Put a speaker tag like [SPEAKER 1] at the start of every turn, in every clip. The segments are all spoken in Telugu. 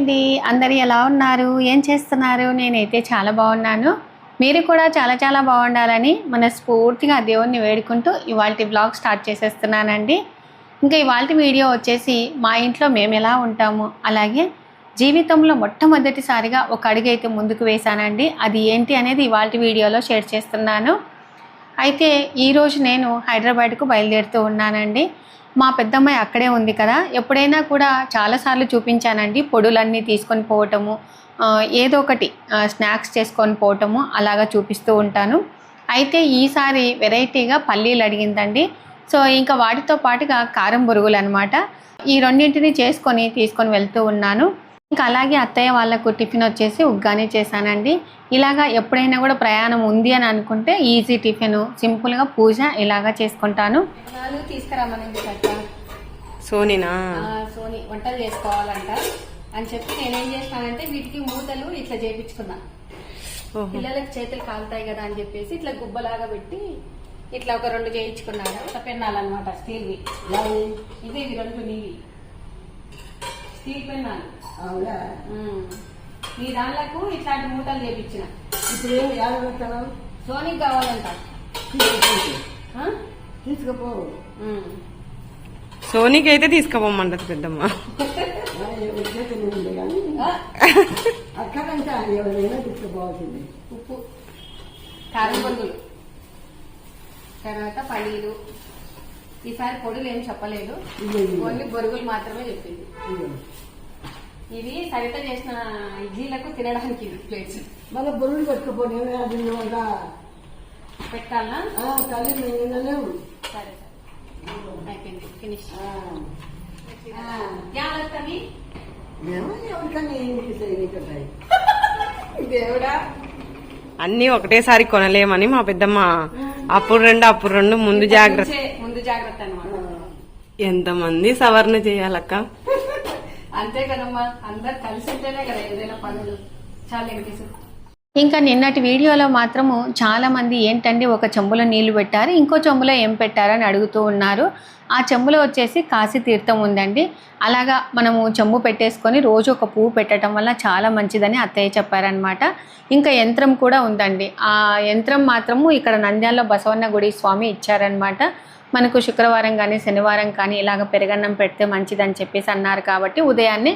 [SPEAKER 1] అండి. అందరు ఎలా ఉన్నారు? ఏం చేస్తున్నారు? నేనైతే చాలా బాగున్నాను. మీరు కూడా చాలా చాలా బాగుండాలని మనస్ఫూర్తిగా దేవుణ్ణి వేడుకుంటూ ఇవాళ బ్లాగ్ స్టార్ట్ చేసేస్తున్నానండి. ఇంకా ఇవాళ వీడియో వచ్చేసి మా ఇంట్లో మేము ఎలా ఉంటాము? అలాగే జీవితంలో మొట్టమొదటిసారిగా ఒక అడుగు అయితే ముందుకు వేశానండి. అది ఏంటి అనేది ఇవాళ వీడియోలో షేర్ చేస్తున్నాను. అయితే ఈరోజు నేను హైదరాబాద్కు బయలుదేరుతూ ఉన్నానండి. మా పెద్దమ్మాయి అక్కడే ఉంది కదా. ఎప్పుడైనా కూడా చాలాసార్లు చూపించానండి. పొడులన్నీ తీసుకొని పోవటము ఏదో ఒకటి స్నాక్స్ చేసుకొని పోవటము అలాగా చూపిస్తూ ఉంటాను. అయితే ఈసారి వెరైటీగా పల్లీలు అడిగిందండి. సో ఇంకా వాటితో పాటుగా కారం బురుగులు అనమాట ఈ రెండింటిని చేసుకొని తీసుకొని వెళ్తూ ఉన్నాను. ఇంకా అలాగే అత్తయ్య వాళ్ళకు టిఫిన్ వచ్చేసి ఉగ్గాని చేశానండి. ఇలాగా ఎప్పుడైనా కూడా ప్రయాణం ఉంది అని అనుకుంటే ఈజీ టిఫిన్ సింపుల్గా పూజ ఇలాగా చేసుకుంటాను. తీసుకురామని
[SPEAKER 2] సోనినా?
[SPEAKER 1] సోని వంటలు చేసుకోవాలంట. అని చెప్పి నేనేం చేస్తానంటే వీటికి మూతలు ఇట్లా చేపించుకున్నా.
[SPEAKER 2] ఓహో.
[SPEAKER 1] పిల్లలకి చేతులు కాలుతాయి కదా అని చెప్పేసి ఇట్లా గుబ్బలాగా పెట్టి ఇట్లా ఒక రెండు చేయించుకున్నాను. ఇట్లా పెన్నాలన్నమాట స్టీల్వి. ఇది ఇవి రెండు నీవి. స్టీల్ పెన్నాలు.
[SPEAKER 3] అవునా.
[SPEAKER 1] ఈ దానిలకు ఇట్లాంటి మూటలు చేపించిన.
[SPEAKER 3] ఇప్పుడు ఏం ఏడబెట్టాను
[SPEAKER 1] సోనికి కావాలంట?
[SPEAKER 3] తీసుకుపో.
[SPEAKER 2] సోనీకి అయితే తీసుకుపోమంటది పెద్దమ్మ.
[SPEAKER 3] అక్కడంటే ఎవరైనా తీసుకుపోవాల్సింది.
[SPEAKER 1] ఉప్పు కారం బొరుగులు తర్వాత పల్లీలు ఈసారి పొడులు ఏం చెప్పలేదు. ఓన్లీ బొరుగులు మాత్రమే చెప్పింది.
[SPEAKER 3] ఇదే.
[SPEAKER 1] సరిత చేసిన ఇడ్లీలకు తినడానికి ఇది ప్లేట్స్
[SPEAKER 3] మళ్ళీ బొరుడు పెట్టుకుపో నేను అది
[SPEAKER 1] పెట్టాలా?
[SPEAKER 3] తల్లి
[SPEAKER 1] సరే సరే. అయిపోయింది ఫినిష్ దేవుడా.
[SPEAKER 2] అన్ని ఒకటేసారి కొనలేమని మా పెద్దమ్మ అప్పుడు రెండు అప్పుడు రెండు ముందు జాగ్రత్త
[SPEAKER 1] ముందు జాగ్రత్త అనమాట
[SPEAKER 2] ఎంతమంది సవరణ చేయాలక్క?
[SPEAKER 1] అంతే కదమ్మా అందరు కలిసి ఉంటేనే కదా ఏదైనా పనులు చాలా వెంకటేశ్వర
[SPEAKER 4] ఇంకా నిన్నటి వీడియోలో మాత్రము చాలా మంది ఏంటండి ఒక చెంబులో నీళ్ళు పెట్టారు ఇంకో చెంబులో ఏం పెట్టారని అడుగుతూ ఉన్నారు. ఆ చెంబులో వచ్చేసి కాశీ తీర్థం ఉందండి. అలాగా మనము చెంబు పెట్టేసుకొని రోజు ఒక పువ్వు పెట్టడం వల్ల చాలా మంచిదని అత్తయ్య చెప్పారనమాట ఇంకా యంత్రం కూడా ఉందండి. ఆ యంత్రం మాత్రము ఇక్కడ నంద్యాలలో బసవన్న గుడి స్వామి ఇచ్చారనమాట మనకు శుక్రవారం కానీ శనివారం కానీ ఇలాగ పెరగన్నం పెడితే మంచిదని చెప్పేసి అన్నారు కాబట్టి ఉదయాన్నే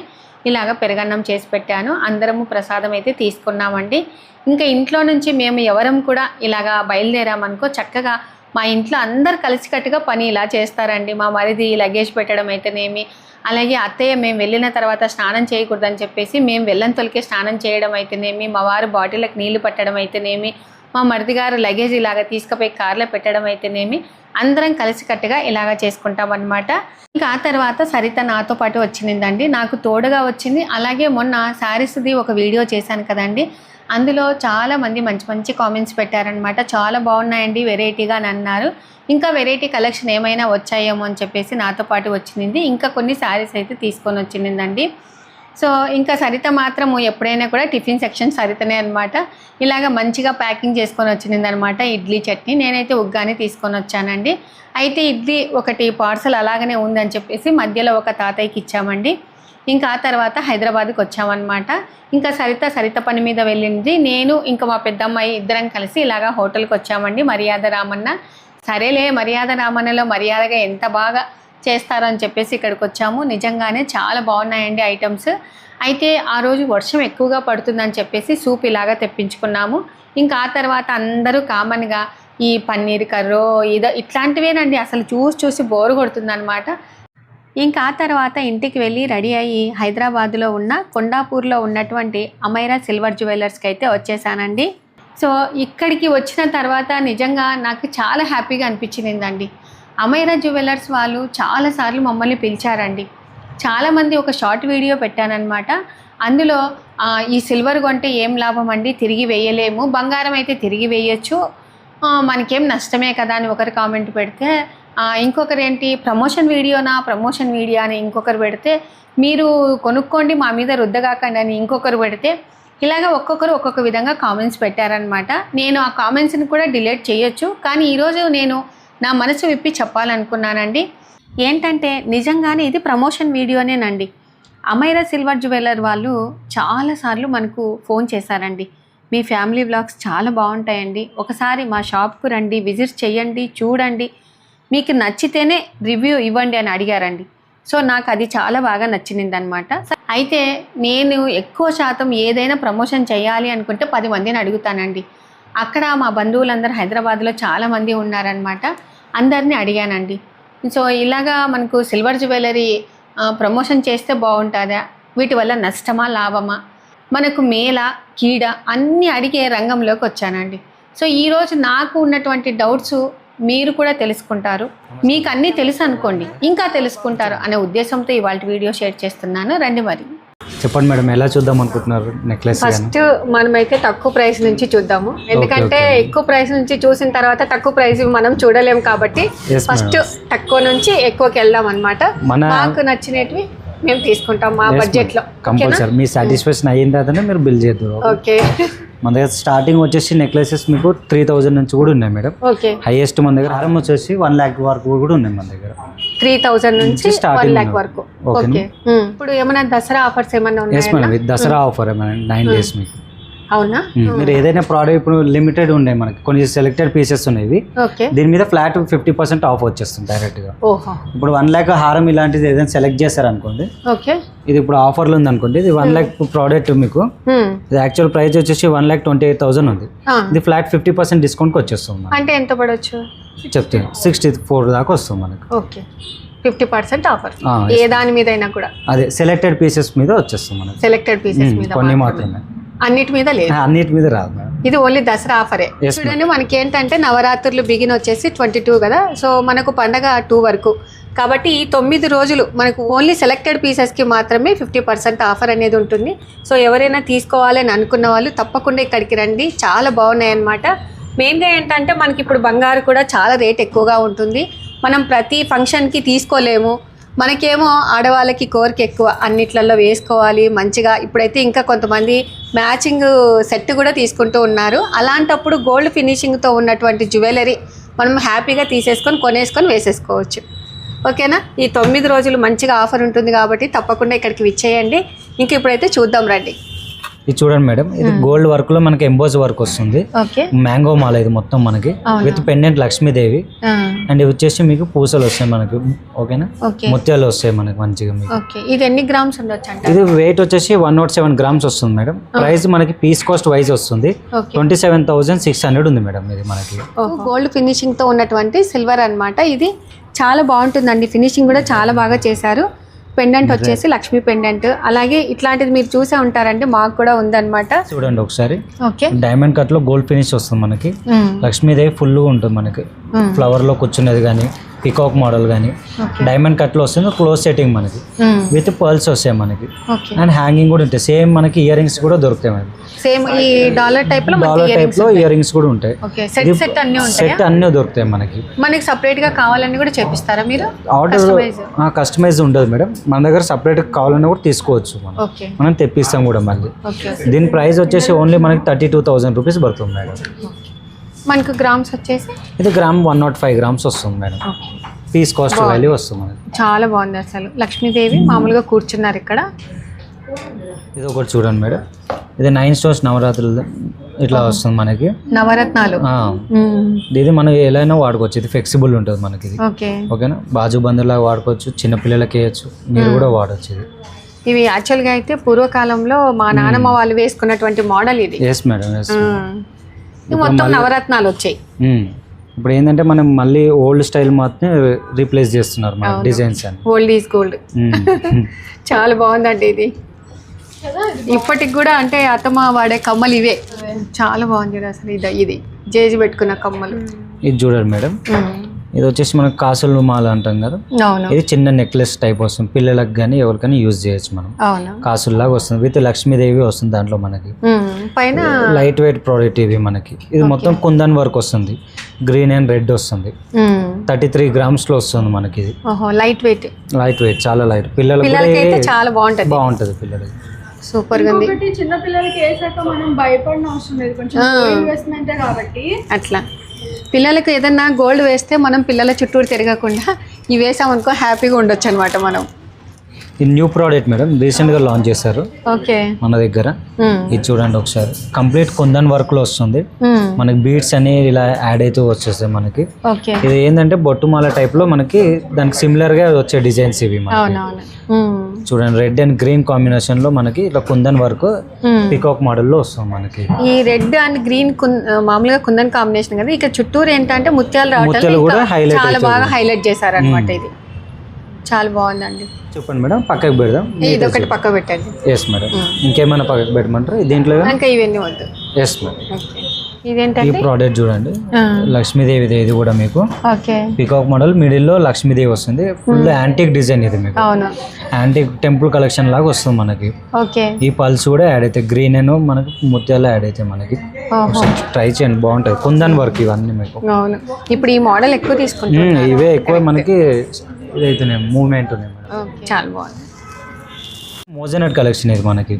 [SPEAKER 4] ఇలాగ పెరగన్నం చేసి పెట్టాను. అందరము ప్రసాదం అయితే తీసుకున్నామండి. ఇంకా ఇంట్లో నుంచి మేము ఎవరం కూడా ఇలాగా బయలుదేరామనుకో చక్కగా మా ఇంట్లో అందరు కలిసికట్టుగా పని ఇలా చేస్తారండి. మా మరిది లగేజ్ పెట్టడం అయితేనేమి అలాగే అత్తయ్య మేము వెళ్ళిన తర్వాత స్నానం చేయకూడదని చెప్పేసి మేము వెళ్ళంతొలికే స్నానం చేయడం అయితేనేమి మా వారు బాటిల్కి నీళ్ళు పట్టడం అయితేనేమి మా మరిది గారు లగేజ్ ఇలాగ తీసుకుపోయి కార్లో పెట్టడం అయితేనేమి అందరం కలిసికట్టుగా ఇలాగ చేసుకుంటాం అనమాట ఇంకా ఆ తర్వాత సరిత నాతో పాటు వచ్చిందండి. నాకు తోడుగా వచ్చింది. అలాగే మొన్న శారీస్ది ఒక వీడియో చేశాను కదండి. అందులో చాలా మంది మంచి మంచి కామెంట్స్ పెట్టారనమాట చాలా బాగున్నాయండి వెరైటీగా అని అన్నారు. ఇంకా వెరైటీ కలెక్షన్ ఏమైనా వచ్చాయేమో అని చెప్పేసి నాతో పాటు వచ్చింది. ఇంకా కొన్ని శారీస్ అయితే తీసుకొని వచ్చిందండి. సో ఇంకా సరిత మాత్రము ఎప్పుడైనా కూడా టిఫిన్ సెక్షన్ సరితనే అనమాట ఇలాగ మంచిగా ప్యాకింగ్ చేసుకొని వచ్చింది అనమాట ఇడ్లీ చట్నీ. నేనైతే ఉగ్గాని తీసుకొని వచ్చానండి. అయితే ఇడ్లీ ఒకటి పార్సల్ అలాగనే ఉందని చెప్పేసి మధ్యలో ఒక తాతయ్యకి ఇచ్చామండి. ఇంకా ఆ తర్వాత హైదరాబాద్కి వచ్చామన్నమాట. ఇంకా సరిత సరిత పని మీద వెళ్ళింది. నేను ఇంకా మా పెద్దమ్మాయి ఇద్దరం కలిసి ఇలాగా హోటల్కి వచ్చామండి. మర్యాద రామన్న. సరేలే మర్యాద రామన్నలో మర్యాదగా ఎంత బాగా చేస్తారని చెప్పేసి ఇక్కడికి వచ్చాము. నిజంగానే చాలా బాగున్నాయండి ఐటమ్స్. అయితే ఆ రోజు వర్షం ఎక్కువగా పడుతుందని చెప్పేసి సూప్ ఇలాగా తెప్పించుకున్నాము. ఇంకా ఆ తర్వాత అందరూ కామన్గా ఈ పన్నీర్ కర్రో ఇదో ఇట్లాంటివేనండి. అసలు చూసి చూసి బోరు కొడుతుందనమాట ఇంకా ఆ తర్వాత ఇంటికి వెళ్ళి రెడీ అయ్యి హైదరాబాద్లో ఉన్న కొండాపూర్లో ఉన్నటువంటి అమైరా సిల్వర్ జ్యువెలర్స్కి అయితే వచ్చేసానండి. సో ఇక్కడికి వచ్చిన తర్వాత నిజంగా నాకు చాలా హ్యాపీగా అనిపించిందండి. అమైరా జ్యువెలర్స్ వాళ్ళు చాలాసార్లు మమ్మల్ని పిలిచారండి. చాలామంది ఒక షార్ట్ వీడియో పెట్టానన్నమాట. అందులో ఈ సిల్వర్ కొంటే ఏం లాభం అండి? తిరిగి వేయలేము. బంగారం అయితే తిరిగి వేయచ్చు. మనకేం నష్టమే కదా అని ఒకరు కామెంట్ పెడితే ఇంకొకరు ఏంటి? ప్రమోషన్ వీడియోనా? Promotion video? అని ఇంకొకరు పెడితే మీరు కొనుక్కోండి మా మీద రుద్దగాకండి అని ఇంకొకరు పెడితే ఇలాగ ఒక్కొక్కరు ఒక్కొక్క విధంగా కామెంట్స్ పెట్టారనమాట నేను ఆ కామెంట్స్ని కూడా డిలీట్ చేయొచ్చు. కానీ ఈరోజు నేను నా మనసు విప్పి చెప్పాలనుకున్నానండి. ఏంటంటే నిజంగానే ఇది ప్రమోషన్ వీడియోనేనండి. అమైరా సిల్వర్ జ్యువెలర్ వాళ్ళు చాలాసార్లు మనకు ఫోన్ చేశారండి. మీ ఫ్యామిలీ వ్లాగ్స్ చాలా బాగుంటాయండి. ఒకసారి మా షాప్కు రండి విజిట్ చేయండి చూడండి. మీకు నచ్చితేనే రివ్యూ ఇవ్వండి అని అడిగారండి. సో నాకు అది చాలా బాగా నచ్చింది అనమాట అయితే నేను ఎక్కువ శాతం ఏదైనా ప్రమోషన్ చేయాలి అనుకుంటే పది మందిని అడుగుతానండి. అక్కడ మా బంధువులందరూ హైదరాబాద్లో చాలామంది ఉన్నారనమాట అందరినీ అడిగానండి. సో ఇలాగా మనకు సిల్వర్ జ్యువెలరీ ప్రమోషన్ చేస్తే బాగుంటుందా? వీటి వల్ల నష్టమా లాభమా? మనకు మేల కీడ అన్నీ అడిగే రంగంలోకి వచ్చానండి. సో ఈరోజు నాకు ఉన్నటువంటి డౌట్స్ మీరు కూడా తెలుసుకుంటారు. మీకు అన్నీ తెలుసు అనుకోండి ఇంకా తెలుసుకుంటారు అనే ఉద్దేశంతో ఇవాళ వీడియో షేర్ చేస్తున్నాను. రండి మరి.
[SPEAKER 5] చెప్పండి మేడం ఎలా చూద్దాం అనుకుంటున్నారు నెక్లెస్
[SPEAKER 4] ఫస్ట్ మనమైతే తక్కువ ప్రైస్ నుంచి చూద్దాము ఎందుకంటే. ఎక్కువ ప్రైస్ నుంచి చూసిన తర్వాత తక్కువ ప్రైస్ మనం చూడలేం కాబట్టి ఫస్ట్. తక్కువ నుంచి ఎక్కువకి వెళ్దాం అనమాట
[SPEAKER 5] మన-
[SPEAKER 4] మాకు నచ్చినవి మేము తీసుకుంటాం మా బడ్జెట్లో.
[SPEAKER 5] కంపల్సరీ మీ సాటిస్ఫాక్షన్ అయిన తర్వాతనే మీరు బిల్ చేద్దరు.
[SPEAKER 4] ఓకే.
[SPEAKER 5] మన దగ్గర స్టార్టింగ్ వచ్చేసి నెక్లెసెస్ మీకు త్రీ థౌజండ్ నుంచి కూడా ఉన్నాయి మేడం హైయెస్ట్ మన దగ్గర హారం వచ్చేసి వన్ ల్యాక్ వరకు కూడా ఉన్నాయి మన దగ్గర.
[SPEAKER 4] త్రీ థౌజండ్ నుంచి వన్ ల్యాక్. వరకు. ఓకే. ఉమ్. ఇప్పుడు ఏమైనా దసరా ఆఫర్స్ ఏమైనా ఉన్నాయా?
[SPEAKER 5] Dasara offer madam nine days మీకు.
[SPEAKER 4] అవునా?
[SPEAKER 5] మీరు ఏదైనా ప్రోడక్ట్ ఇప్పుడు లిమిటెడ్ ఉన్నాయి మనకి. కొన్ని సెలెక్టెడ్ పీసెస్ ఉన్నాయి దీని మీద ఫ్లాట్ ఫిఫ్టీ పర్సెంట్ ఆఫ్ వచ్చేస్తుంది డైరెక్ట్గా
[SPEAKER 4] ఓహో.
[SPEAKER 5] ఇప్పుడు వన్ ల్యాక్ హారం ఇలాంటిది ఏదైనా సెలెక్ట్ చేశారనుకోండి.
[SPEAKER 4] ఓకే.
[SPEAKER 5] ఇది ఇప్పుడు ఆఫర్లో ఉంది అనుకోండి ఇది వన్ ల్యాక్ ప్రోడక్ట్ మీకు. ఇది యాక్చువల్ ప్రైస్ వచ్చేసి one lakh twenty eight thousand ఉంది. ఇది ఫ్లాట్ ఫిఫ్టీ పర్సెంట్ డిస్కౌంట్కి వచ్చేస్తుంది
[SPEAKER 4] అంటే ఎంత పడవచ్చు
[SPEAKER 5] చెప్తే సిక్స్టీ ఫోర్ దాకా వస్తుంది మనకి.
[SPEAKER 4] ఓకే. ఫిఫ్టీ పర్సెంట్ ఆఫర్ ఏ దాని మీద అయినా కూడా.
[SPEAKER 5] అదే సెలెక్టెడ్ పీసెస్ మీద వచ్చేస్తుంది మనకి.
[SPEAKER 4] సెలెక్టెడ్ పీసెస్ మీద
[SPEAKER 5] కొన్ని
[SPEAKER 4] మాత్రమే. అన్నిటి మీద లేదు.
[SPEAKER 5] అన్నిటి మీద రాదు
[SPEAKER 4] ఇది ఓన్లీ దసరా ఆఫరే. చూడండి మనకి ఏంటంటే నవరాత్రులు బిగిన్ వచ్చేసి ట్వంటీ టూ కదా. సో మనకు పండగ టూ వరకు. కాబట్టి ఈ తొమ్మిది రోజులు మనకు ఓన్లీ సెలెక్టెడ్ పీసెస్కి మాత్రమే ఫిఫ్టీ పర్సెంట్ ఆఫర్ అనేది ఉంటుంది. సో ఎవరైనా తీసుకోవాలని అనుకున్న వాళ్ళు తప్పకుండా ఇక్కడికి రండి. చాలా బాగున్నాయి అన్నమాట మెయిన్గా ఏంటంటే మనకి ఇప్పుడు బంగారు కూడా చాలా రేట్ ఎక్కువగా ఉంటుంది. మనం ప్రతి ఫంక్షన్కి తీసుకోలేము. మనకేమో ఆడవాళ్ళకి కోరిక ఎక్కువ అన్నిట్లలో వేసుకోవాలి మంచిగా. ఇప్పుడైతే ఇంకా కొంతమంది మ్యాచింగ్ సెట్ కూడా తీసుకుంటూ ఉన్నారు. అలాంటప్పుడు గోల్డ్ ఫినిషింగ్తో ఉన్నటువంటి జ్యువెలరీ మనం హ్యాపీగా తీసేసుకొని కొనేసుకొని వేసేసుకోవచ్చు. ఓకేనా? ఈ తొమ్మిది రోజులు మంచిగా ఆఫర్ ఉంటుంది కాబట్టి తప్పకుండా ఇక్కడికి విచ్చేయండి. ఇంక ఇప్పుడైతే చూద్దాం రండి.
[SPEAKER 5] ఇది చూడండి మేడం ఇది గోల్డ్ వర్క్లో మనకి ఎంబోజ్ వర్క్ వస్తుంది.
[SPEAKER 4] ఓకే.
[SPEAKER 5] మ్యాంగో మాల ఇది మొత్తం మనకి? With pendant Lakshmidevi. అండ్ ఇవి వచ్చేసి మీకు పూసలు వస్తాయి మనకి ఓకేనా?
[SPEAKER 4] ఓకే.
[SPEAKER 5] ముత్యాలు వస్తాయి మనకి మంచిగా మీకు.
[SPEAKER 4] ఓకే. ఇది ఎన్ని గ్రామ్స్ ఉండొచ్చు
[SPEAKER 5] ఇది వెయిట్ వచ్చేసి వన్ నాట్ సెవెన్ గ్రామ్స్ వస్తుంది మేడం. ప్రైస్ మనకి పీస్ కాస్ట్ వైజ్ వస్తుంది. Twenty seven thousand six hundred ఉంది మేడం ఇది మనకి.
[SPEAKER 4] గోల్డ్ ఫినిషింగ్తో ఉన్నటువంటి సిల్వర్ అన్నమాట. ఇది చాలా బాగుంటుందండి. ఫినిషింగ్ కూడా చాలా బాగా చేశారు. పెండెంట్ వచ్చేసి లక్ష్మీ పెండెంట్. అలాగే ఇట్లాంటిది మీరు చూసే ఉంటారండి మాకు కూడా ఉందన్నమాట.
[SPEAKER 5] చూడండి ఒకసారి.
[SPEAKER 4] ఓకే.
[SPEAKER 5] డైమండ్ కట్లో గోల్డ్ ఫినిష్ వస్తుంది మనకి. లక్ష్మీదేవి ఫుల్ ఉంటుంది మనకి.
[SPEAKER 4] మ్మ్.
[SPEAKER 5] ఫ్లవర్లో కూర్చునేది కానీ పికాక్ మోడల్ కానీ. డైమండ్ కట్లో వస్తుంది క్లోజ్ సెట్టింగ్ మనకి. విత్ పర్ల్స్ వస్తాయి మనకి. అండ్ హ్యాంగింగ్ కూడా ఉంటాయి. సేమ్ మనకి ఇయర్ రింగ్స్ కూడా దొరుకుతాయి
[SPEAKER 4] సేమ్ ఈ డాలర్ టైప్లో
[SPEAKER 5] డాలర్ టైప్లో ఇయర్ రింగ్స్ కూడా ఉంటాయి.
[SPEAKER 4] సెట్ సెట్ అన్ని ఉంటాయా?
[SPEAKER 5] సెట్ అన్నీ దొరుకుతాయి మనకి.
[SPEAKER 4] మనకి సపరేట్గా కావాలని కూడా చేపిస్తారా మీరు?
[SPEAKER 5] ఆర్డర్. కస్టమైజ్ ఉండదు మేడం. మన దగ్గర సపరేట్ కావాలన్నా కూడా తీసుకోవచ్చు మనం. మనం తెప్పిస్తాం కూడా మళ్ళీ. దీని ప్రైస్ వచ్చేసి ఓన్లీ మనకి థర్టీ టూ థౌసండ్ రూపీస్ పడుతుంది మేడం.
[SPEAKER 4] మనకు గ్రామ్స్ వచ్చేసి?
[SPEAKER 5] ఇది gram one nought five grams వస్తుంది మేడం. పీస్ కాస్ట్ వాల్యూ వస్తుంది
[SPEAKER 4] చాలా బాగుంది అసలు. లక్ష్మీదేవి మామూలుగా కూర్చున్నారు ఇక్కడ.
[SPEAKER 5] ఇది ఒకటి చూడండి మేడం. ఇది నైన్ స్టోన్స్ నవరాత్రులు ఇట్లా వస్తుంది మనకి.
[SPEAKER 4] నవరత్నాలు. మ్మ్.
[SPEAKER 5] ఇది మనం ఎలా వాడుకోవచ్చు. ఇది ఫ్లెక్సిబుల్ ఉంటుంది మనకి ఇది. ఓకేనా? బాజు బంధులాగా వాడుకోవచ్చు. చిన్న పిల్లలకి వేయచ్చు. మీరు కూడా వాడచ్చు ఇది.
[SPEAKER 4] ఇవి యాక్చువల్గా అయితే పూర్వకాలంలో మా నానమ్మ వాళ్ళు వేసుకున్నటువంటి మోడల్ ఇది.
[SPEAKER 5] ఎస్ మేడం ఎస్
[SPEAKER 4] మొత్తం నవరత్నాలు వచ్చాయి.
[SPEAKER 5] ఇప్పుడు ఏంటంటే మనం మళ్ళీ ఓల్డ్ స్టైల్ మాత్రం రీప్లేస్ చేస్తున్నారు మన డిజైన్స్ అని
[SPEAKER 4] ఓల్డ్ ఈజ్ గోల్డ్. చాలా బాగుందండి ఇది. ఇప్పటికి కూడా అంటే అత్తమ్మ వాడే కమ్మలు ఇవే. చాలా బాగుంది అసలు ఇది ఇది. జేజి పెట్టుకున్న కమ్మలు.
[SPEAKER 5] ఇది చూడండి మేడం. ఇది వచ్చేసి మనం కాసుల మాల అంటాం కదా? ఇది చిన్న నెక్లెస్ టైప్ వస్తుంది. పిల్లలకు కానీ ఎవరికైనా యూజ్ చేయొచ్చు మనం.
[SPEAKER 4] అవును.
[SPEAKER 5] కాసుల్లాగా వస్తుంది. విత్ లక్ష్మీదేవి వస్తుంది దాంట్లో మనకి.
[SPEAKER 4] పైన
[SPEAKER 5] లైట్ వెయిట్ ప్రోడక్ట్ ఇవి మనకి. ఇది మొత్తం కుందన్ వర్క్ వస్తుంది. గ్రీన్ అండ్ రెడ్ వస్తుంది. థర్టీ త్రీ గ్రామ్స్లో వస్తుంది మనకి ఇది.
[SPEAKER 4] ఓహో లైట్ వెయిట్
[SPEAKER 5] లైట్ వెయిట్ చాలా లైట్ పిల్లలకు కూడా
[SPEAKER 4] పిల్లలకైతే చాలా బాగుంటది.
[SPEAKER 5] బాగుంటుంది పిల్లలకి.
[SPEAKER 4] సూపర్గా ఉంది.
[SPEAKER 6] చిన్న పిల్లలకి వేసాక మనం భయపడిన అవసరం లేదు. కొంచెం ఇన్వెస్ట్మెంట్ కాబట్టి.
[SPEAKER 4] అట్లా. పిల్లలకు ఏదన్నా గోల్డ్ వేస్తే మనం పిల్లల చుట్టూరు తిరగకుండా ఇవి వేసామనుకో హ్యాపీగా ఉండొచ్చు అనమాట మనం.
[SPEAKER 5] ఇది న్యూ ప్రోడక్ట్ మేడం. రీసెంట్గా లాంచ్ చేశారు.
[SPEAKER 4] ఓకే.
[SPEAKER 5] మన దగ్గర. ఇది చూడండి ఒకసారి. కంప్లీట్ కుందన్ వర్క్లో వస్తుంది. మనకి బీట్స్ అని ఇలా యాడ్ అవుతూ వచ్చేస్తాయి మనకి. ఇది ఏంటంటే బొట్టుమాల టైప్లో మనకి దానికి సిమిలర్గా వచ్చే డిజైన్స్ ఇవి. చూడండి రెడ్ అండ్ గ్రీన్ కాంబినేషన్లో మనకి ఇట్లా కుందన్ వర్క్ పికాక్ మోడల్లో వస్తుంది మనకి.
[SPEAKER 4] ఈ రెడ్ అండ్ గ్రీన్ మామూలుగా కుందన్ కాంబినేషన్ కదా ఇక చుట్టూరు ఏంటంటే ముత్యాలు రావటం
[SPEAKER 5] కూడా highlight
[SPEAKER 4] చాలా. బాగా హైలైట్ చేశారు అనమాట ఇది. చాలా బాగుందండి.
[SPEAKER 5] చెప్పండి మేడం పక్కకి పెడదాం.
[SPEAKER 4] ఇది ఒకటి పక్క పెట్టండి.
[SPEAKER 5] ఎస్ మేడం ఇంకేమైనా పక్కకి పెట్టమంటారు? దీంట్లో
[SPEAKER 4] ఇంకా ఇవన్నీ వద్దు.
[SPEAKER 5] ఎస్ మేడం ఈ ప్రోడక్ట్ చూడండి. లక్ష్మీదేవి ఇది కూడా మీకు.
[SPEAKER 4] ఓకే.
[SPEAKER 5] పికాక్ మోడల్ మిడిల్లో లక్ష్మీదేవి వస్తుంది. ఫుల్ యాంటిక్ డిజైన్ ఇది మీకు.
[SPEAKER 4] అవును.
[SPEAKER 5] యాంటిక్ టెంపుల్ కలెక్షన్ లాగా వస్తుంది మనకి.
[SPEAKER 4] ఓకే.
[SPEAKER 5] ఈ పల్స్ కూడా యాడ్ అవుతాయి గ్రీన్ అండ్ మనకి ముత్యాలు యాడ్ అవుతాయి మనకి. ట్రై చేయండి బాగుంటుంది. కుందన్ వర్క్ ఇవన్నీ మీకు.
[SPEAKER 4] అవును. ఇప్పుడు ఈ మోడల్ ఎక్కువ తీసుకుంటాం
[SPEAKER 5] మ్మ్, ఇవే ఎక్కువ మనకి ఇదైతున్నాయి మూవ్మెంట్ ఉన్నాయి
[SPEAKER 4] చాలా బాగుంది.
[SPEAKER 5] మోజనట్ కలెక్షన్ ఇది మనకి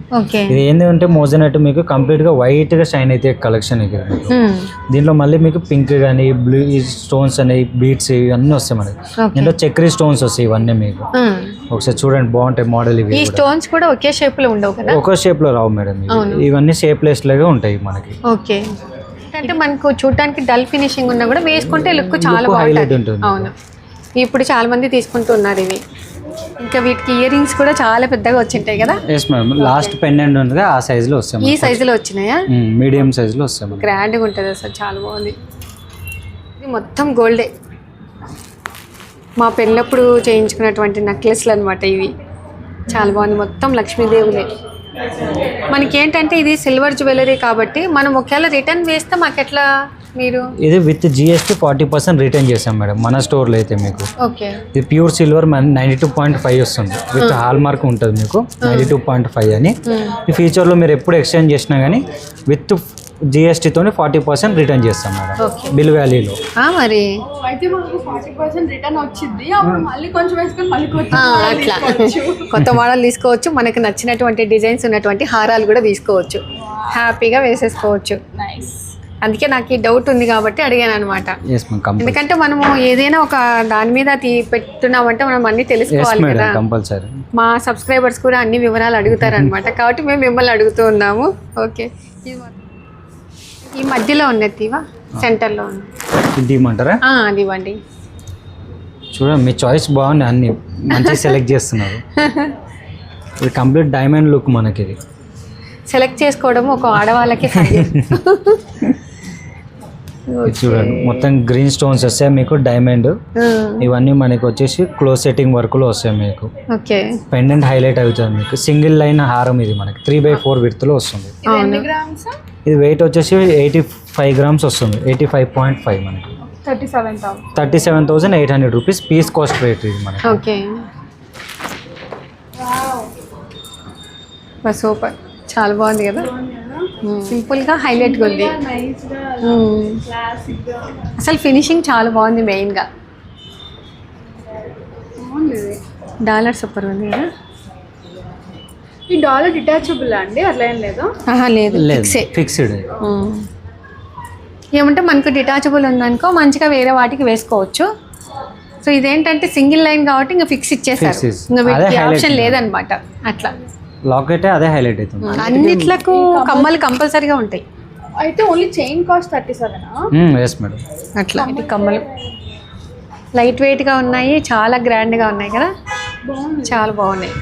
[SPEAKER 5] ఇది ఏంటంటే మోజనట్ మీకు కంప్లీట్గా వైట్గా షైన్ అయితే కలెక్షన్ ఇది. దీంట్లో మళ్ళీ మీకు పింక్ కానీ బ్లూ స్టోన్స్ అని బీట్స్ ఇవన్నీ వస్తాయి మనకి. దీంట్లో చక్రీ స్టోన్స్ వస్తాయి ఇవన్నీ మీకు. ఒకసారి చూడండి బాగుంటాయి మోడల్ ఇవి.
[SPEAKER 4] స్టోన్స్ కూడా ఒకే షేప్లో ఉండవు కదా
[SPEAKER 5] ఒక షేప్లో రావు మేడం ఇవి. ఇవన్నీ షేప్లెస్ లాగా ఉంటాయి మనకి
[SPEAKER 4] ఓకే అంటే మనకు చూడటానికి డల్ ఫినిషింగ్ ఉన్నా కూడా వేసుకుంటే లుక్ చాలా బాగుంటుంది. అవును ఇప్పుడు చాలా మంది తీసుకుంటున్నారు ఇవి ఇంకా వీటికి ఇయర్ రింగ్స్ కూడా చాలా పెద్దగా వచ్చింటాయి కదా?
[SPEAKER 5] ఎస్ మేడం లాస్ట్ పెండెంట్ ఉంది ఆ సైజ్లో వస్తాయి
[SPEAKER 4] ఈ సైజులో వచ్చినాయా?
[SPEAKER 5] మీడియం సైజ్లో వస్తాయి మనకి.
[SPEAKER 4] గ్రాండ్గా ఉంటుంది అసలు చాలా బాగుంది. ఇది మొత్తం గోల్డే మా పెళ్ళప్పుడు చేయించుకున్నటువంటి నెక్లెస్లు అనమాట ఇవి. చాలా బాగుంది మొత్తం లక్ష్మీదేవులే. మనకి ఏంటంటే ఇది సిల్వర్ జ్యువెలరీ కాబట్టి మనం ఒకవేళ రిటర్న్ వేస్తే మాకు ఎట్లా మీరు?
[SPEAKER 5] ఇది with GST forty percent return చేసాం మేడం మన స్టోర్లో అయితే మీకు.
[SPEAKER 4] ఓకే.
[SPEAKER 5] ఇది pure silver ninety two point five వస్తుంది. విత్ హాల్ మార్క్ ఉంటుంది మీకు నైంటీ టూ పాయింట్ ఫైవ్ అని. ఈ ఫీచర్లో మీరు ఎప్పుడు ఎక్స్చేంజ్ చేసినా కానీ విత్ జిఎస్టీతో ఫార్టీ పర్సెంట్ రిటర్న్ చేస్తాం మేడం బిల్ వ్యాలీలో.
[SPEAKER 4] మరి?
[SPEAKER 6] అయితే మనకు ఫార్టీ పర్సెంట్ రిటర్న్ వచ్చింది అప్పుడు మళ్ళీ కొంచెం వేసుకొని మళ్ళీ కొంచెం
[SPEAKER 4] ఆ, అట్లా. కొత్త మోడల్ తీసుకోవచ్చు మనకు నచ్చినటువంటి డిజైన్స్ ఉన్నటువంటి హారాలు కూడా తీసుకోవచ్చు. హ్యాపీగా వేసేసుకోవచ్చు.
[SPEAKER 6] నైస్
[SPEAKER 4] అందుకే నాకు ఈ డౌట్ ఉంది కాబట్టి అడిగాను అనమాట ఎందుకంటే మనము ఏదైనా ఒక దాని మీద పెట్టున్నామంటే మనం అన్ని తెలుసుకోవాలి కదా. మా సబ్స్క్రైబర్స్ కూడా అన్ని వివరాలు అడుగుతారు అనమాట కాబట్టి మేము మిమ్మల్ని అడుగుతూ ఉన్నాము. ఓకే. ఈ మధ్యలో ఉన్నది తీవా? సెంటర్లో ఉంది అది ఇవ్వండి
[SPEAKER 5] చూడండి మీ చాయిస్ బాగుంది అన్ని. మంచిగా సెలెక్ట్ చేస్తున్నారు. ఇది కంప్లీట్ డైమండ్ లుక్ మనకి ఇది
[SPEAKER 4] సెలెక్ట్ చేసుకోవడం ఒక ఆడవాళ్ళకి
[SPEAKER 5] చూడండి మొత్తం గ్రీన్ స్టోన్స్ వస్తాయి మీకు డైమండ్ ఇవన్నీ మనకి వచ్చేసి క్లోజ్ సెట్టింగ్ వర్క్లో వస్తాయి మీకు.
[SPEAKER 4] ఓకే.
[SPEAKER 5] పెండెంట్ హైలైట్ అవుతుంది మీకు. సింగిల్ లైన్ హారం ఇది మనకి. త్రీ బై ఫోర్ విడ్త్లో వస్తుంది.
[SPEAKER 6] ఇది ఎన్ని గ్రామ్స్
[SPEAKER 5] ఇది వెయిట్ వచ్చేసి ఎయిటీ ఫైవ్ గ్రామ్స్ వస్తుంది. ఎయిటీ ఫైవ్ పాయింట్ ఫైవ్ మనకి
[SPEAKER 6] thirty seven thousand
[SPEAKER 5] eight hundred rupees piece cost rate ఇది మనకి.
[SPEAKER 4] ఓకే. సూపర్. చాలా బాగుంది కదా? సింపుల్గా హైలైట్గా ఉంది. మ్మ్.
[SPEAKER 6] క్లాసిక్గా
[SPEAKER 4] అసలు ఫినిషింగ్ చాలా బాగుంది మెయిన్గా. డాలర్ సూపర్ ఉంది కదా?
[SPEAKER 6] ఈ డాలర్ డిటాచబుల్ అండి? అట్లా ఏం లేదు?
[SPEAKER 4] ఆహా లేదు.
[SPEAKER 5] లేదు.
[SPEAKER 4] ఫిక్సే
[SPEAKER 5] ఫిక్స్డ్
[SPEAKER 4] మ్మ్. ఏమంటే మనకు డిటాచబుల్ ఉందనుకో మంచిగా వేరే వాటికి వేసుకోవచ్చు. సో ఇదేంటంటే సింగిల్ లైన్ కాబట్టి ఇంకా ఫిక్స్ ఇచ్చేసారు. ఇంకా ఆప్షన్
[SPEAKER 5] ఉంది.
[SPEAKER 4] లేదనమాట. అట్లా.
[SPEAKER 5] లాకెట్ అదే హైలైట్ అవుతుంది.
[SPEAKER 4] అన్నిట్లకు కమ్మలు కంపల్సరీగా ఉంటాయి.
[SPEAKER 6] అయితే ఓన్లీ చైన్ కాస్ట్ థర్టీ సెవెనా?
[SPEAKER 5] ఎస్ మేడం
[SPEAKER 4] అట్లా. ఇది కమ్మలు. లైట్ వెయిట్గా ఉన్నాయి చాలా గ్రాండ్గా ఉన్నాయి కదా? చాలా బాగున్నాయి.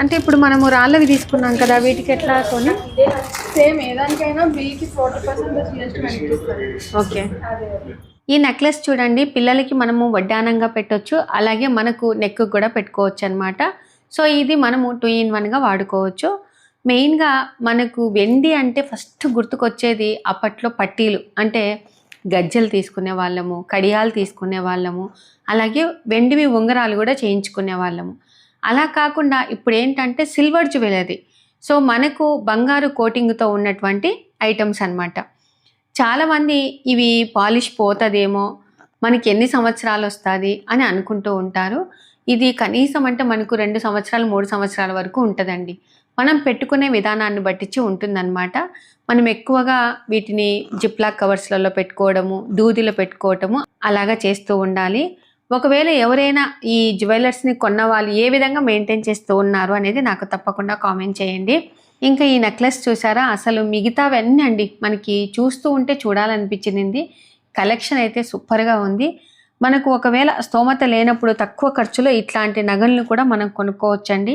[SPEAKER 4] అంటే ఇప్పుడు మనము రాళ్ళవి తీసుకున్నాం కదా వీటికి ఎట్లా కొని
[SPEAKER 6] సేమ్ ఏదానికైనా బిల్కి ఫార్టీ పర్సెంట్
[SPEAKER 4] ఓకే. ఈ నెక్లెస్ చూడండి పిల్లలకి మనము వడ్డానంగా పెట్టొచ్చు అలాగే మనకు నెక్ కూడా పెట్టుకోవచ్చు అనమాట సో ఇది మనము టూ ఇన్ వన్గా వాడుకోవచ్చు. మెయిన్గా మనకు వెండి అంటే ఫస్ట్ గుర్తుకొచ్చేది అప్పట్లో పట్టీలు. అంటే గజ్జలు తీసుకునే వాళ్ళము కడియాలు తీసుకునే వాళ్ళము అలాగే వెండివి ఉంగరాలు కూడా చేయించుకునే వాళ్ళము. అలా కాకుండా ఇప్పుడు ఏంటంటే సిల్వర్ జ్యువెలరీ సో మనకు బంగారు కోటింగ్తో ఉన్నటువంటి ఐటమ్స్ అన్నమాట. చాలామంది ఇవి పాలిష్ పోతుందేమో మనకి ఎన్ని సంవత్సరాలు వస్తుంది అని అనుకుంటూ ఉంటారు. ఇది కనీసం అంటే మనకు రెండు సంవత్సరాలు మూడు సంవత్సరాల వరకు ఉంటుందండి. మనం పెట్టుకునే విధానాన్ని బట్టించి ఉంటుందన్నమాట. మనం ఎక్కువగా వీటిని జిప్లాక్ కవర్స్లలో పెట్టుకోవడము దూదిలో పెట్టుకోవటము అలాగా చేస్తూ ఉండాలి. ఒకవేళ ఎవరైనా ఈ జ్యువెలర్స్ని కొన్న వాళ్ళు ఏ విధంగా మెయింటైన్ చేస్తూ ఉన్నారు అనేది నాకు తప్పకుండా కామెంట్ చేయండి. ఇంకా ఈ నెక్లెస్ చూసారా? అసలు మిగతావన్నీ అండి మనకి చూస్తూ ఉంటే చూడాలనిపించింది. కలెక్షన్ అయితే సూపర్గా ఉంది. మనకు ఒకవేళ స్తోమత లేనప్పుడు తక్కువ ఖర్చులో ఇట్లాంటి నగలను కూడా మనం కొనుక్కోవచ్చండి.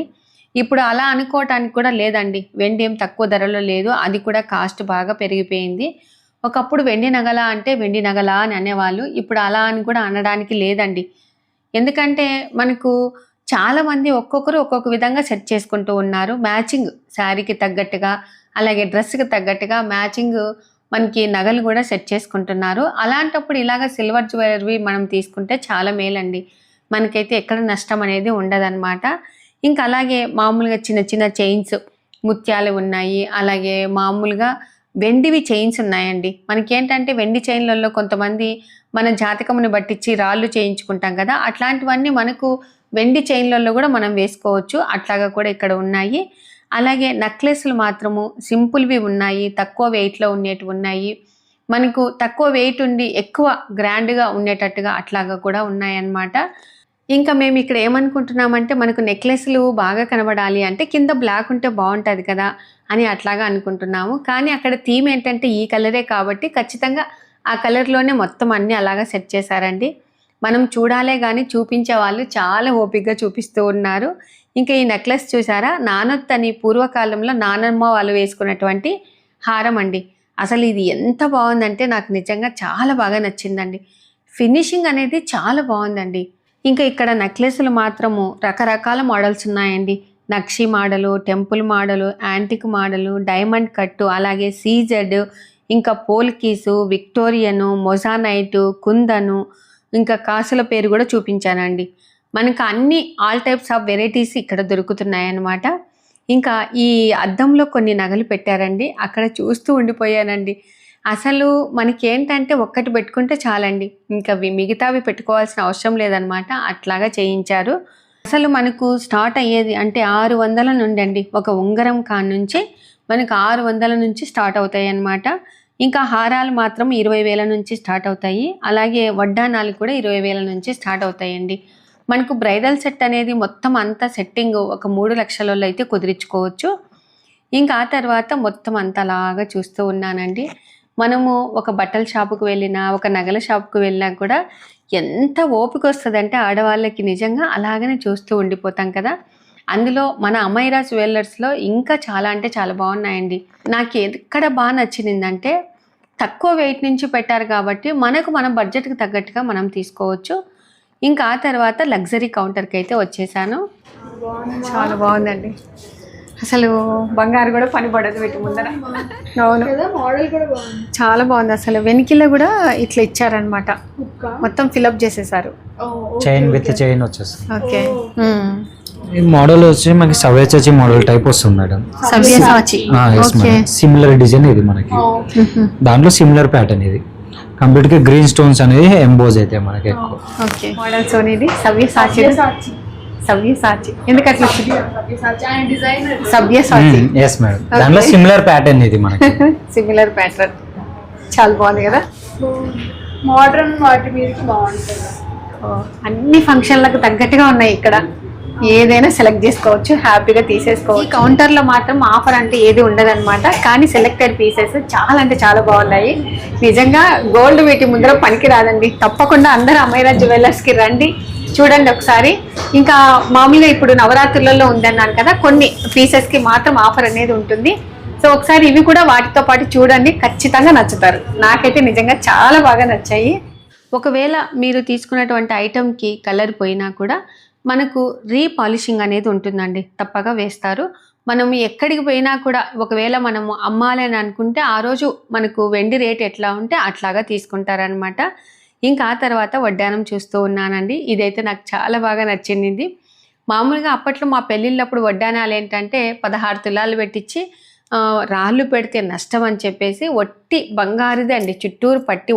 [SPEAKER 4] ఇప్పుడు అలా అనుకోవటానికి కూడా లేదండి. వెండి ఏం తక్కువ ధరలో లేదు. అది కూడా కాస్ట్ బాగా పెరిగిపోయింది. ఒకప్పుడు వెండి నగల అంటే వెండి నగల అని అనేవాళ్ళు. ఇప్పుడు అలా అని కూడా అనడానికి లేదండి. ఎందుకంటే మనకు చాలామంది ఒక్కొక్కరు ఒక్కొక్క విధంగా సెట్ చేసుకుంటూ ఉన్నారు. మ్యాచింగ్ శారీకి తగ్గట్టుగా అలాగే డ్రెస్కి తగ్గట్టుగా మ్యాచింగ్ మనకి నగలు కూడా సెట్ చేసుకుంటున్నారు. అలాంటప్పుడు ఇలాగ సిల్వర్ జ్యువెలరీ మనం తీసుకుంటే చాలా మేలండి. మనకైతే ఎక్కడ నష్టం అనేది ఉండదన్నమాట. ఇంకా అలాగే మామూలుగా చిన్న చిన్న చైన్స్ ముత్యాలు ఉన్నాయి. అలాగే మామూలుగా వెండివి చైన్స్ ఉన్నాయండి. మనకి ఏంటంటే వెండి చైన్లలో కొంతమంది మన జాతకమును బట్టించి రాళ్ళు చేయించుకుంటాం కదా అట్లాంటివన్నీ మనకు వెండి చైన్లలో కూడా మనం వేసుకోవచ్చు. అట్లాగా కూడా ఇక్కడ ఉన్నాయి. అలాగే నెక్లెస్లు మాత్రము సింపుల్వి ఉన్నాయి తక్కువ వెయిట్లో ఉండేటివి ఉన్నాయి. మనకు తక్కువ వెయిట్ ఉండి ఎక్కువ గ్రాండ్గా ఉండేటట్టుగా అట్లాగా కూడా ఉన్నాయన్నమాట. ఇంకా మేము ఇక్కడ ఏమనుకుంటున్నామంటే మనకు నెక్లెస్లు బాగా కనబడాలి అంటే కింద బ్లాక్ ఉంటే బాగుంటుంది కదా అని అట్లాగా అనుకుంటున్నాము. కానీ అక్కడ థీమ్ ఏంటంటే ఈ కలరే కాబట్టి ఖచ్చితంగా ఆ కలర్లోనే మొత్తం అన్నీ అలాగా సెట్ చేశారండి. మనం చూడాలే కానీ చూపించే వాళ్ళు చాలా ఓపికగా చూపిస్తూ ఉన్నారు. ఇంకా ఈ నెక్లెస్ చూసారా? నానొత్ అని పూర్వకాలంలో నానమ్మ వాళ్ళు వేసుకున్నటువంటి హారం అండి. అసలు ఇది ఎంత బాగుందంటే నాకు నిజంగా చాలా బాగా నచ్చిందండి. ఫినిషింగ్ అనేది చాలా బాగుందండి. ఇంకా ఇక్కడ నెక్లెస్లు మాత్రము రకరకాల మోడల్స్ ఉన్నాయండి. నక్షి model temple model antique model diamond cut అలాగే సీజెడ్ ఇంకా పోల్కీసు విక్టోరియను మొజానైటు కుందను ఇంకా కాసుల పేరు కూడా చూపించానండి. మనకు అన్ని ఆల్ టైప్స్ ఆఫ్ వెరైటీస్ ఇక్కడ దొరుకుతున్నాయన్నమాట. ఇంకా ఈ అద్దంలో కొన్ని నగలు పెట్టారండి. అక్కడ చూస్తూ ఉండిపోయానండి. అసలు మనకి ఏంటంటే ఒక్కటి పెట్టుకుంటే చాలండి. ఇంకా మిగతావి పెట్టుకోవాల్సిన అవసరం లేదనమాట అట్లాగా చేయించారు. అసలు మనకు స్టార్ట్ అయ్యేది అంటే ఆరు వందల నుండి అండి ఒక ఉంగరం కాడ నుంచి మనకు ఆరు వందల నుంచి స్టార్ట్ అవుతాయి అన్నమాట ఇంకా హారాలు మాత్రం ఇరవై వేల నుంచి స్టార్ట్ అవుతాయి. అలాగే వడ్డానాలు కూడా ఇరవై వేల నుంచి స్టార్ట్ అవుతాయండి. మనకు బ్రైడల్ సెట్ అనేది మొత్తం అంతా సెట్టింగ్ ఒక మూడు లక్షలలో అయితే కుదిరించుకోవచ్చు. ఇంకా ఆ తర్వాత మొత్తం అంతా అలాగా చూస్తూ ఉన్నానండి. మనము ఒక బట్టల షాపుకు వెళ్ళినా ఒక నగల షాపుకు వెళ్ళినా కూడా ఎంత ఓపిక వస్తుందంటే ఆడవాళ్ళకి నిజంగా అలాగనే చూస్తూ ఉండిపోతాం కదా. అందులో మన అమైరా జ్యువెలర్స్లో ఇంకా చాలా అంటే చాలా బాగున్నాయండి. నాకు ఎక్కడ బాగా నచ్చిందంటే తక్కువ వెయిట్ నుంచి పెట్టారు కాబట్టి మనకు మన బడ్జెట్కి తగ్గట్టుగా మనం తీసుకోవచ్చు. ఇంకా ఆ తర్వాత లగ్జరీ కౌంటర్కి అయితే వచ్చేసాను. చాలా బాగుందండి. అసలు బంగారు కూడా పని పడదు వీటి ముందర. అవును.
[SPEAKER 6] కదా మోడల్ కూడా బాగుంది.
[SPEAKER 4] చాలా బాగుంది. అసలు వెనికిలో కూడా ఇట్లా ఇచ్చారనమాట మొత్తం ఫిలప్ చేసేసారు.
[SPEAKER 5] చైన్ విత్ చైన్ వచ్చేస్తుంది
[SPEAKER 4] ఓకే.
[SPEAKER 5] ఈ మోడల్ వచ్చి మనకి సవ్యచచి మోడల్ టైప్ వస్తుంది మేడం.
[SPEAKER 4] సవ్యసాచి
[SPEAKER 5] సిమిలర్ డిజైన్ ఇది మనకి. దాంట్లో సిమిలర్ ప్యాటర్న్ ఇది. కంప్లీట్గా గ్రీన్ స్టోన్స్ అనేది ఎంబోజ్ అయితే మనకి ఎక్కువ.
[SPEAKER 4] ఓకే మోడల్స్ అనేది సవ్యసాచి
[SPEAKER 5] ఎస్ మేడం దాంట్లో సిమిలర్ ప్యాటర్న్ ఇది మనకి.
[SPEAKER 4] సిమిలర్ ప్యాటర్న్ చాలా బాగుంది కదా?
[SPEAKER 6] మోడర్న్ వాటి మీదకి బాగుంటుంది.
[SPEAKER 4] ఓ, అన్ని ఫంక్షన్లకు తగ్గట్టుగా ఉన్నాయి ఇక్కడ. ఏదైనా సెలెక్ట్ చేసుకోవచ్చు హ్యాపీగా తీసేసుకోవచ్చు. ఈ కౌంటర్లో మాత్రం ఆఫర్ అంటే ఏది ఉండదన్నమాట. కానీ సెలెక్టెడ్ పీసెస్ చాలా అంటే చాలా బాగున్నాయి. నిజంగా గోల్డ్ వీటి ముందర పనికి రాదండి తప్పకుండా అందరూ అమైరా జ్యువెలర్స్కి రండి. చూడండి ఒకసారి. ఇంకా మామూలుగా ఇప్పుడు నవరాత్రులలో ఉందన్నాను కదా కొన్ని పీసెస్కి మాత్రం ఆఫర్ అనేది ఉంటుంది. సో ఒకసారి ఇవి కూడా వాటితో పాటు చూడండి. ఖచ్చితంగా నచ్చుతారు. నాకైతే నిజంగా చాలా బాగా నచ్చాయి. ఒకవేళ మీరు తీసుకున్నటువంటి ఐటెంకి కలర్ పోయినా కూడా మనకు రీపాలిషింగ్ అనేది ఉంటుందండి. తప్పగా వేస్తారు. మనం ఎక్కడికి పోయినా కూడా ఒకవేళ మనము అమ్మాలి అని అనుకుంటే ఆ రోజు మనకు వెండి రేట్ ఎట్లా ఉంటే అట్లాగా తీసుకుంటారనమాట ఇంకా ఆ తర్వాత వడ్డానం చూస్తూ ఉన్నానండి. ఇదైతే నాకు చాలా బాగా నచ్చింది. మామూలుగా అప్పట్లో మా పెళ్ళిళ్ళప్పుడు వడ్డానాలు ఏంటంటే పదహారు తులాలు పెట్టించి రాళ్ళు పెడితే నష్టం అని చెప్పేసి ఒట్టి బంగారుది అండి. చుట్టూరు పట్టి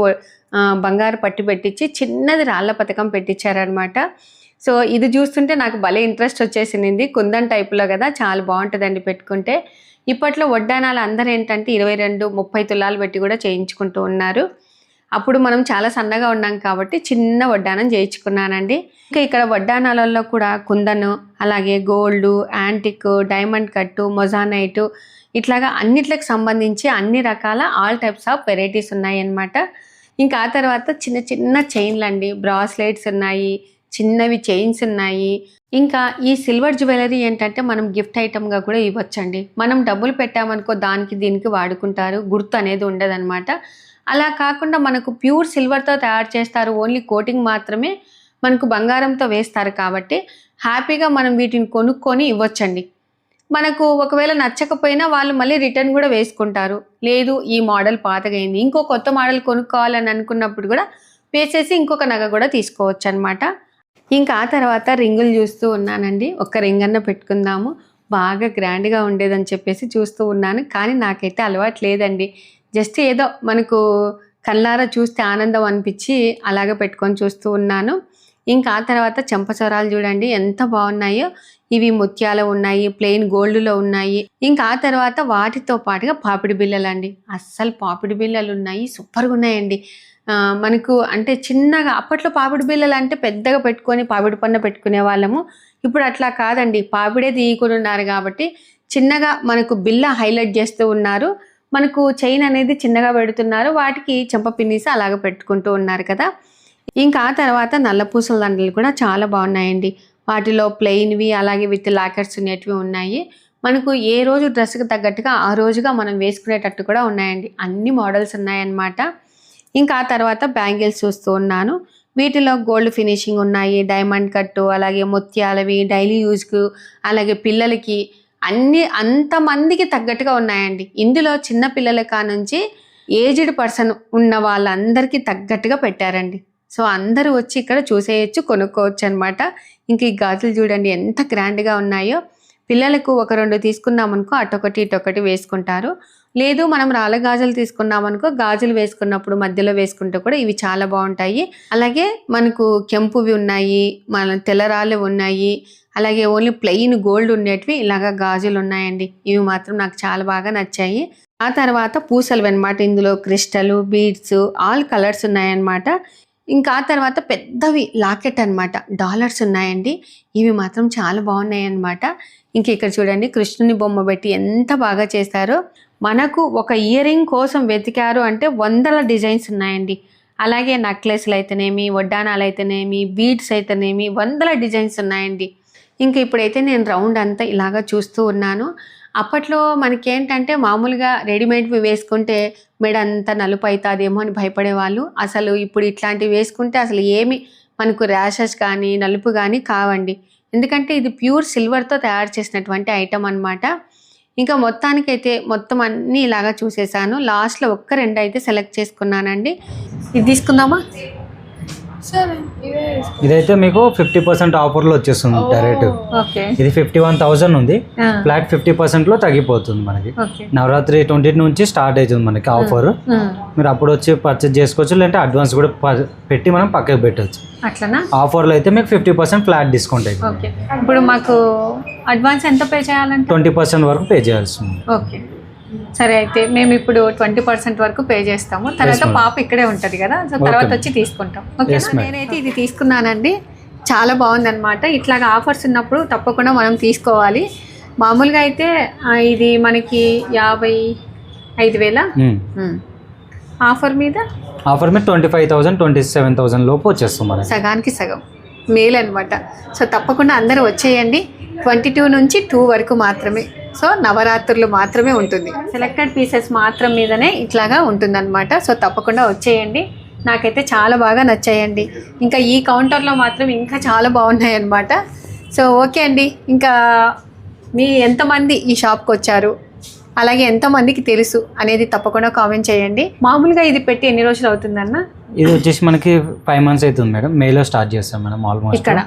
[SPEAKER 4] బంగారు పట్టి పెట్టించి చిన్నది రాళ్ళ పథకం పెట్టించారనమాట సో ఇది చూస్తుంటే నాకు భలే ఇంట్రెస్ట్ వచ్చేసింది. కుందన్ టైప్లో కదా చాలా బాగుంటుందండి పెట్టుకుంటే. ఇప్పట్లో వడ్డానాలు అందరూ ఏంటంటే ఇరవై రెండు ముప్పై తులాలు పెట్టి కూడా చేయించుకుంటూ ఉన్నారు. అప్పుడు మనం చాలా సన్నగా ఉన్నాం కాబట్టి చిన్న వడ్డానం చేయించుకున్నానండి. ఇంకా ఇక్కడ వడ్డానాలలో కూడా కుందను అలాగే గోల్డ్ యాంటిక్ డైమండ్ కట్టు మొజానైట్ ఇట్లాగా అన్నిట్లకు సంబంధించి అన్ని రకాల ఆల్ టైప్స్ ఆఫ్ వెరైటీస్ ఉన్నాయి అన్నమాట ఇంకా ఆ తర్వాత చిన్న చిన్న చైన్లు అండి బ్రాస్లెట్స్ ఉన్నాయి చిన్నవి చైన్స్ ఉన్నాయి. ఇంకా ఈ సిల్వర్ జ్యువెలరీ ఏంటంటే మనం గిఫ్ట్ ఐటమ్గా కూడా ఇవ్వచ్చండి. మనం డబ్బులు పెట్టామనుకో దానికి దీనికి వాడుకుంటారు. గుర్తు అనేది ఉండదన్నమాట. అలా కాకుండా మనకు ప్యూర్ సిల్వర్తో తయారు చేస్తారు. ఓన్లీ కోటింగ్ మాత్రమే మనకు బంగారంతో వేస్తారు కాబట్టి హ్యాపీగా మనం వీటిని కొనుక్కొని ఇవ్వచ్చండి. మనకు ఒకవేళ నచ్చకపోయినా వాళ్ళు మళ్ళీ రిటర్న్ కూడా వేసుకుంటారు. లేదు ఈ మోడల్ పాతగైంది. ఇంకో కొత్త మోడల్ కొనుక్కోవాలని అనుకున్నప్పుడు కూడా వేసేసి ఇంకొక నగ కూడా తీసుకోవచ్చు అనమాట ఇంకా ఆ తర్వాత రింగులు చూస్తూ ఉన్నానండి. ఒక్క రింగ్ అన్న పెట్టుకుందాము. బాగా గ్రాండ్గా ఉండేదని చెప్పేసి చూస్తూ ఉన్నాను. కానీ నాకైతే అలవాటు లేదండి. జస్ట్ ఏదో మనకు కళ్ళారా చూస్తే ఆనందం అనిపించి అలాగే పెట్టుకొని చూస్తూ ఉన్నాను. ఇంకా ఆ తర్వాత చెంపచొరాలు చూడండి. ఎంత బాగున్నాయో. ఇవి ముత్యాలు ఉన్నాయి ప్లెయిన్ గోల్డ్లో ఉన్నాయి. ఇంకా ఆ తర్వాత వాటితో పాటుగా పాపిడి బిళ్ళలు అండి అస్సలు పాపిడి బిళ్ళలు ఉన్నాయి. సూపర్గా ఉన్నాయండి. మనకు అంటే చిన్నగా అప్పట్లో పాపిడి బిళ్ళలు అంటే పెద్దగా పెట్టుకొని పాపిడి పన్న పెట్టుకునే వాళ్ళము. ఇప్పుడు అట్లా కాదండి. పాపిడే తీయకుండా ఉన్నారు కాబట్టి చిన్నగా మనకు బిల్ల హైలైట్ చేస్తూ ఉన్నారు. మనకు చైన్ అనేది చిన్నగా పెడుతున్నారు. వాటికి చెంప పిన్నీసి అలాగ పెట్టుకుంటూ ఉన్నారు కదా. ఇంకా ఆ తర్వాత నల్లపూసల దండలు కూడా చాలా బాగున్నాయండి. వాటిలో ప్లెయిన్వి అలాగే విత్ లాకెట్స్ ఉండేటివి ఉన్నాయి. మనకు ఏ రోజు డ్రెస్కి తగ్గట్టుగా ఆ రోజుగా మనం వేసుకునేటట్టు కూడా ఉన్నాయండి. అన్ని మోడల్స్ ఉన్నాయన్నమాట. ఇంకా ఆ తర్వాత బ్యాంగిల్స్ చూస్తూ ఉన్నాను. వీటిలో గోల్డ్ ఫినిషింగ్ ఉన్నాయి డైమండ్ కట్టు అలాగే ముత్యాలవి డైలీ యూజ్కు అలాగే పిల్లలకి అన్ని అంతమందికి తగ్గట్టుగా ఉన్నాయండి. ఇందులో చిన్న పిల్లల కానుంచి ఏజ్డ్ పర్సన్ ఉన్న వాళ్ళందరికీ తగ్గట్టుగా పెట్టారండి. సో అందరూ వచ్చి ఇక్కడ చూసేయచ్చు కొనుక్కోవచ్చు అనమాట ఇంక ఈ గాజులు చూడండి ఎంత గ్రాండ్గా ఉన్నాయో. పిల్లలకు ఒక రెండు తీసుకున్నామనుకో అటొకటి ఇటొకటి వేసుకుంటారు. లేదు మనం రాళ్ళ గాజులు తీసుకున్నామనుకో గాజులు వేసుకున్నప్పుడు మధ్యలో వేసుకుంటే కూడా ఇవి చాలా బాగుంటాయి. అలాగే మనకు కెంపువి ఉన్నాయి మన తెల్లరాళ్ళు ఉన్నాయి అలాగే ఓన్లీ ప్లెయిన్ గోల్డ్ ఉండేటివి ఇలాగ గాజులు ఉన్నాయండి. ఇవి మాత్రం నాకు చాలా బాగా నచ్చాయి. ఆ తర్వాత పూసలు అనమాట ఇందులో క్రిస్టలు బీడ్స్ ఆల్ కలర్స్ ఉన్నాయన్నమాట. ఇంకా ఆ తర్వాత పెద్దవి లాకెట్ అన్నమాట. డాలర్స్ ఉన్నాయండి. ఇవి మాత్రం చాలా బాగున్నాయి అన్నమాట ఇంక ఇక్కడ చూడండి కృష్ణుని బొమ్మ పెట్టి ఎంత బాగా చేశారో. మనకు ఒక ఇయరింగ్ కోసం వెతికారు అంటే వందల డిజైన్స్ ఉన్నాయండి. అలాగే నెక్లెస్లు అయితేనేమి వడ్డానాలు అయితేనేమి బీడ్స్ అయితేనేమి వందల డిజైన్స్ ఉన్నాయండి. ఇంక ఇప్పుడైతే నేను రౌండ్ అంతా ఇలాగా చూస్తూ ఉన్నాను. అప్పట్లో మనకేంటంటే మామూలుగా రెడీమేడ్వి వేసుకుంటే మెడ అంతా నలుపు అవుతుందేమో అని భయపడేవాళ్ళు. అసలు ఇప్పుడు ఇట్లాంటివి వేసుకుంటే అసలు ఏమి మనకు ర్యాషెస్ కానీ నలుపు కానీ కావండి. ఎందుకంటే ఇది ప్యూర్ సిల్వర్తో తయారు చేసినటువంటి ఐటమ్ అనమాట ఇంకా మొత్తానికైతే మొత్తం అన్నీ ఇలాగా చూసేసాను. లాస్ట్లో ఒక్క రెండు అయితే సెలెక్ట్ చేసుకున్నానండి. ఇది తీసుకుందామా?
[SPEAKER 5] ఇదైతే మీకు ఫిఫ్టీ పర్సెంట్ ఆఫర్లో వచ్చేస్తుంది డైరెక్ట్.
[SPEAKER 4] ఓకే.
[SPEAKER 5] ఇది ఫిఫ్టీ వన్ థౌసండ్ ఉంది. ఫ్లాట్ ఫిఫ్టీ పర్సెంట్లో తగ్గిపోతుంది మనకి. నవరాత్రి ట్వంటీ నుంచి స్టార్ట్ అవుతుంది మనకి ఆఫర్. మీరు అప్పుడు వచ్చి పర్చేజ్ చేసుకోవచ్చు లేదంటే అడ్వాన్స్ కూడా ప- పెట్టి మనం పక్కకు పెట్టవచ్చు
[SPEAKER 4] అట్లనా?
[SPEAKER 5] ఆఫర్లో అయితే మీకు fifty percent flat discount
[SPEAKER 4] okay. ఇప్పుడు మాకు అడ్వాన్స్ ఎంత పే చేయాలంటే?
[SPEAKER 5] ట్వంటీ పర్సెంట్ వరకు పే చేయాల్సి ఉంది
[SPEAKER 4] ఓకే. సరే అయితే మేము ఇప్పుడు ట్వంటీ పర్సెంట్ వరకు పే చేస్తాము. తర్వాత. పాప ఇక్కడే ఉంటుంది కదా సో తర్వాత. వచ్చి తీసుకుంటాం. ఓకే. నేనైతే ఇది తీసుకున్నానండి. చాలా బాగుందన్నమాట. ఇట్లాగా ఆఫర్స్ ఉన్నప్పుడు తప్పకుండా మనం తీసుకోవాలి. మామూలుగా అయితే ఇది మనకి యాభై ఐదు వేల.
[SPEAKER 5] మ్మ్.
[SPEAKER 4] ఆఫర్ మీద?
[SPEAKER 5] ఆఫర్ మీద twenty five thousand twenty seven thousand లోపు వచ్చేస్తుంది
[SPEAKER 4] సగానికి సగం. మేల్ అనమాట సో తప్పకుండా అందరూ వచ్చేయండి. ట్వంటీ టూ నుంచి టూ వరకు మాత్రమే. సో నవరాత్రులు మాత్రమే ఉంటుంది. సెలెక్టెడ్ పీసెస్ మాత్రం మీదనే ఇట్లాగా ఉంటుందన్నమాట. సో తప్పకుండా వచ్చేయండి. నాకైతే చాలా బాగా నచ్చాయండి. ఇంకా ఈ కౌంటర్లో మాత్రం ఇంకా చాలా బాగున్నాయి అన్నమాట. సో ఓకే అండి. ఇంకా మీ ఎంతమంది ఈ షాప్కి వచ్చారు? అలాగే ఎంతమందికి తెలుసు? అనేది తప్పకుండా కామెంట్ చేయండి. మామూలుగా ఇది పెట్టి ఎన్ని రోజులు అవుతుందన్న?
[SPEAKER 5] ఇది వచ్చేసి మనకి ఫైవ్ మంత్స్ అవుతుంది మేడం. మేలో స్టార్ట్ చేస్తాం మేడం ఆల్మోస్ట్
[SPEAKER 4] ఇక్కడ.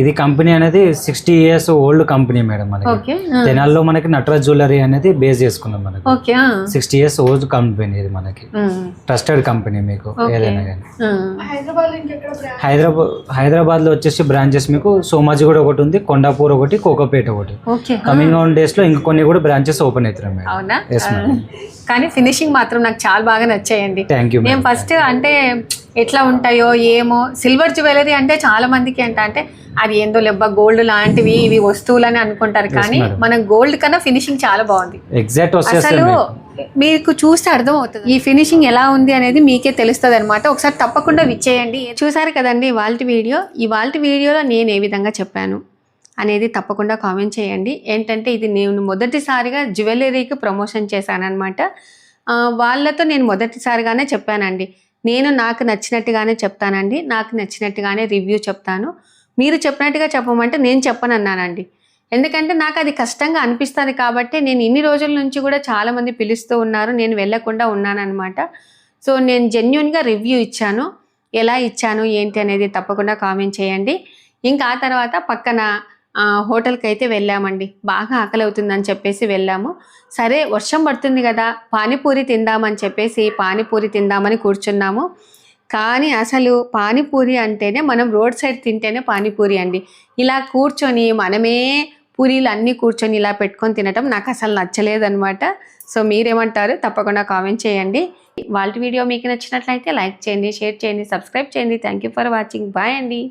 [SPEAKER 5] ఇది కంపెనీ అనేది sixty years old company madam మనకి. తెనాల్లో మనకి నటరాజ్ జ్యువెలరీ అనేది బేస్ చేసుకున్నాం మనకి.
[SPEAKER 4] Okay
[SPEAKER 5] sixty years old company ఇది మనకి. ట్రస్టెడ్ కంపెనీ మీకు. ఏదైనా కానీ.
[SPEAKER 6] హైదరాబాద్
[SPEAKER 5] హైదరాబాద్ హైదరాబాద్లో వచ్చేసి బ్రాంచెస్ మీకు సోమాజిగూడ ఒకటి ఉంది కొండాపూర్ ఒకటి కోకోపేట ఒకటి. కమింగ్ ఆన్ డేస్లో ఇంకా కొన్ని కూడా బ్రాంచెస్ ఓపెన్ అవుతున్నాయి మేడం.
[SPEAKER 4] అవునా?
[SPEAKER 5] ఎస్ మేడం
[SPEAKER 4] కానీ ఫినిషింగ్ మాత్రం నాకు చాలా బాగా నచ్చాయండి. నేను ఫస్ట్ అంటే ఎట్లా ఉంటాయో ఏమో సిల్వర్ జ్యువెలరీ అంటే చాలా మందికి ఏంట అంటే అది ఏందో లెబ్బ గోల్డ్ లాంటివి ఇవి వస్తువులని అనుకుంటారు. కానీ. మన గోల్డ్ కన్నా ఫినిషింగ్ చాలా బాగుంది.
[SPEAKER 5] ఎగ్జాక్ట్
[SPEAKER 4] అసలు మీకు చూస్తే అర్థం అవుతుంది ఈ ఫినిషింగ్ ఎలా ఉంది అనేది మీకే తెలుస్తుంది అనమాట ఒకసారి తప్పకుండా విచ్చేయండి. చూసారు కదండి ఇవాళ వీడియో? ఇవాళ వీడియోలో నేను ఏ విధంగా చెప్పాను? అనేది తప్పకుండా కామెంట్ చేయండి. ఏంటంటే ఇది నేను మొదటిసారిగా జ్యువెలరీకి ప్రమోషన్ చేశానమాట వాళ్ళతో నేను మొదటిసారిగానే చెప్పానండి. నేను నాకు నచ్చినట్టుగానే చెప్తానండి. నాకు నచ్చినట్టుగానే రివ్యూ చెప్తాను. మీరు చెప్పినట్టుగా చెప్పమంటే నేను చెప్పనన్నానండి. ఎందుకంటే నాకు అది కష్టంగా అనిపిస్తుంది కాబట్టి నేను ఇన్ని రోజుల నుంచి కూడా చాలామంది పిలుస్తూ ఉన్నారు. నేను వెళ్ళకుండా ఉన్నానన్నమాట. సో నేను జెన్యున్గా రివ్యూ ఇచ్చాను. ఎలా ఇచ్చాను ఏంటి అనేది తప్పకుండా కామెంట్ చేయండి. ఇంకా ఆ తర్వాత పక్కన హోటల్కి అయితే వెళ్ళామండి. బాగా ఆకలి అవుతుందని చెప్పేసి వెళ్ళాము. సరే వర్షం పడుతుంది కదా పానీపూరి తిందామని చెప్పేసి పానీపూరి తిందామని కూర్చున్నాము. కానీ అసలు పానీపూరి అంటేనే మనం రోడ్ సైడ్ తింటేనే పానీపూరి అండి. ఇలా కూర్చొని మనమే పూరీలు అన్నీ కూర్చొని ఇలా పెట్టుకొని తినటం నాకు అసలు నచ్చలేదన్నమాట. సో మీరేమంటారు? తప్పకుండా కామెంట్ చేయండి. వాళ్ళ వీడియో మీకు నచ్చినట్లయితే లైక్ చేయండి షేర్ చేయండి సబ్స్క్రైబ్ చేయండి. Thank you for watching. Bye అండి.